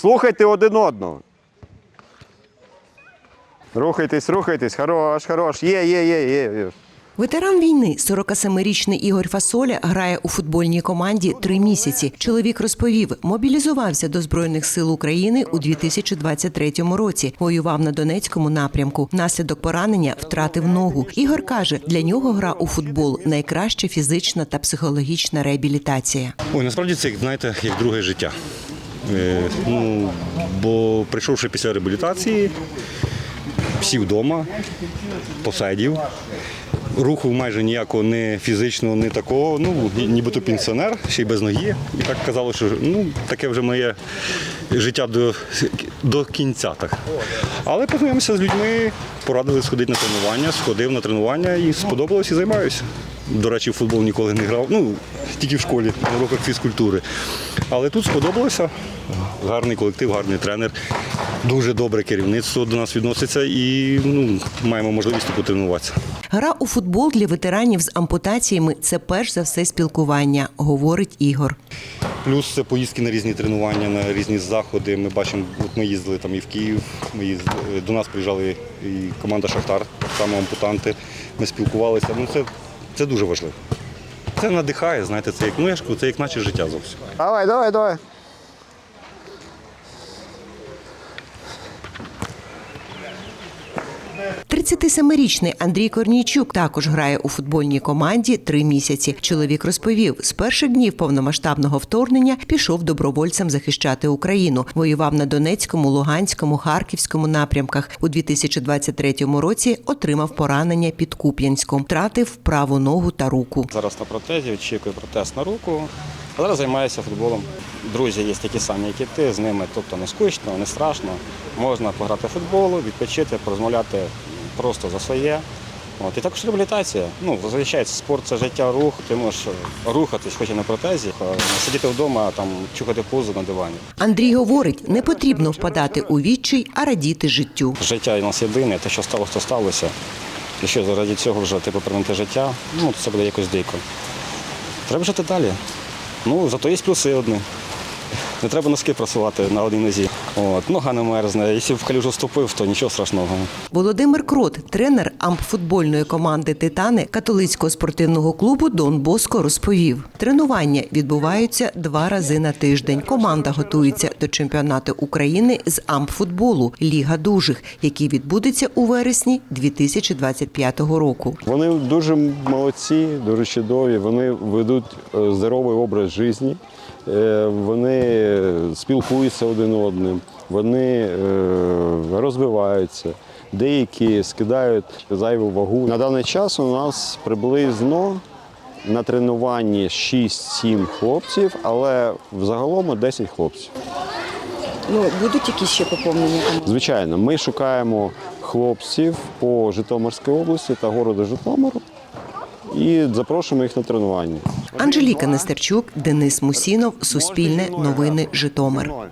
Слухайте один одного. Рухайтесь, рухайтесь, хорош, хорош. Є, є, є, є. є. Ветеран війни, 47-річний Ігор Фасоля, грає у футбольній команді три місяці. Чоловік розповів, мобілізувався до збройних сил України у 2023 році. Воював на Донецькому напрямку. Внаслідок поранення втратив ногу. Ігор каже, для нього гра у футбол найкраща фізична та психологічна реабілітація. Ой, насправді це, знаєте, як друге життя. Е, ну, бо прийшовши після реабілітації, сів вдома, посидів. Руху майже ніякого не фізичного, не такого. Ну, нібито пенсіонер, ще й без ноги. І так казало, що ну, таке вже моє життя до, до кінця. Так. Але познайомився з людьми, порадили сходити на тренування, сходив на тренування і сподобалось і займаюся. До речі, в футбол ніколи не грав, ну, тільки в школі, на уроках фізкультури. Але тут сподобалося. Гарний колектив, гарний тренер, дуже добре керівництво до нас відноситься і ну, маємо можливість потренуватися. Гра у футбол для ветеранів з ампутаціями це перш за все спілкування, говорить Ігор. Плюс це поїздки на різні тренування, на різні заходи. Ми бачимо, от ми їздили там і в Київ, ми їздили, до нас приїжджали і команда Шахтар, так само ампутанти. Ми спілкувалися. Ну, це, це дуже важливо. Це надихає, знаєте, це як ж це як наче життя зовсім. Давай, давай, давай. – 37-річний Андрій Корнійчук також грає у футбольній команді три місяці. Чоловік розповів, з перших днів повномасштабного вторгнення пішов добровольцем захищати Україну. Воював на Донецькому, Луганському, Харківському напрямках. У 2023 році отримав поранення під Куп'янськом, втратив праву ногу та руку. Зараз на протезі, очікую протез на руку. А зараз займаюся футболом. Друзі є такі самі, як і ти, з ними тобто не скучно, не страшно. Можна пограти в футбол, відпочити, порозмовляти просто за своє. От. І також реабілітація. Ну, зазвичай спорт це життя, рух. Ти можеш рухатись, хоч і на протезі, а сидіти вдома, там, чухати пузо на дивані. Андрій говорить, не потрібно впадати у відчай, а радіти життю. Життя у нас єдине, те, що сталося, то сталося. Якщо заради цього вже типу, прийняти життя, ну, це буде якось дико. Треба жити далі. Ну, зато є плюси одні. Не треба носки просувати на одній нозі. От, нога не мерзне. Якщо в калюжу вступив, то нічого страшного. Володимир Крот, тренер ампфутбольної команди Титани католицького спортивного клубу Дон Боско, розповів: тренування відбуваються два рази на тиждень. Команда готується до чемпіонату України з ампфутболу Ліга дужих, який відбудеться у вересні 2025 року. Вони дуже молодці, дуже чудові. Вони ведуть е, здоровий образ життя, вони спілкуються один одним, вони е, розвиваються. Деякі скидають зайву вагу. На даний час у нас приблизно на тренуванні 6-7 хлопців, але взагалом 10 хлопців. Ну, будуть якісь ще поповнення? Звичайно, ми шукаємо хлопців по Житомирській області та городу Житомиру і запрошуємо їх на тренування. Анжеліка Нестерчук, Денис Мусінов, Суспільне новини Житомир.